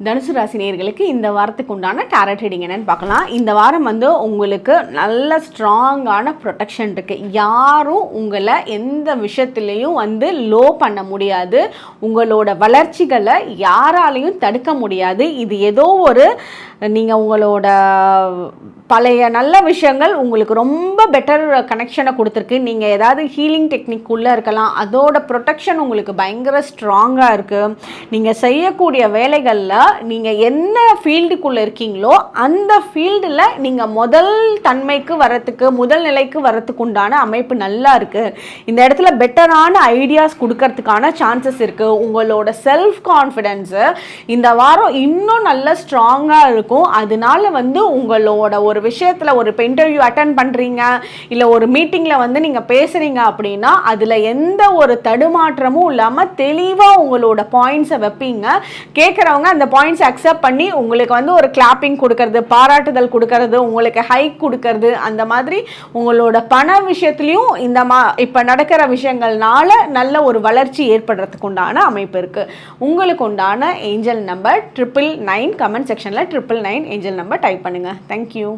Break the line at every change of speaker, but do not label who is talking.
தனுசு ராசினியர்களுக்கு இந்த வாரத்துக்கு உண்டான டேரட் ரீடிங் என்னன்னு பார்க்கலாம். இந்த வாரம் வந்து உங்களுக்கு நல்ல ஸ்ட்ராங்கான ப்ரொடெக்ஷன் இருக்குது யாரும் உங்களை எந்த விஷயத்துலேயும் வந்து லோ பண்ண முடியாது. உங்களோட வளர்ச்சிகளை யாராலையும் தடுக்க முடியாது. இது ஏதோ ஒரு நீங்கள் உங்களோட பழைய நல்ல விஷயங்கள் உங்களுக்கு ரொம்ப பெட்டர் கனெக்ஷனை கொடுத்துருக்கு. நீங்கள் ஏதாவது ஹீலிங் டெக்னிக் உள்ளே இருக்கலாம். அதோட ப்ரொடெக்ஷன் உங்களுக்கு பயங்கர ஸ்ட்ராங்காக இருக்குது நீங்கள் செய்யக்கூடிய வேலைகளில் நீங்கள் என்ன ஃபீல்டுக்குள்ளே இருக்கீங்களோ அந்த ஃபீல்டில் நீங்கள் முதல் தன்மைக்கு வரத்துக்கு முதல் நிலைக்கு வரத்துக்கு உண்டான அமைப்பு நல்லா இருக்குது இந்த இடத்துல பெட்டரான ஐடியாஸ் கொடுக்கறதுக்கான சான்சஸ் இருக்குது உங்களோட செல்ஃப் கான்ஃபிடென்ஸு இந்த வாரம் இன்னும் நல்ல ஸ்ட்ராங்காக இருக்கும். அதனால வந்து உங்களோட ஒரு விஷயத்தில் ஒரு இப்போ இன்டர்வியூ அட்டன் பண்ணுறீங்க இல்லை ஒரு மீட்டிங்கில் வந்து நீங்கள் பேசுகிறீங்க அப்படின்னா அதில் எந்த ஒரு தடுமாற்றமும் இல்லாமல் தெளிவாக உங்களோட பாயிண்ட்ஸை வைப்பீங்க. கேட்குறவங்க அந்த பாயிண்ட்ஸ் அக்செப்ட் பண்ணி உங்களுக்கு வந்து ஒரு கிளாப்பிங் கொடுக்கறது பாராட்டுதல் கொடுக்கறது உங்களுக்கு ஹைக் கொடுக்கறது அந்த மாதிரி உங்களோட பண விஷயத்துலையும் இந்த மா இப்போ நடக்கிற விஷயங்கள்னால நல்ல ஒரு வளர்ச்சி ஏற்படுறதுக்கு உண்டான அமைப்பு இருக்குது உங்களுக்கு உண்டான angel number triple nine comment செக்ஷனில் triple nine angel number type பண்ணுங்கள் தேங்க்யூ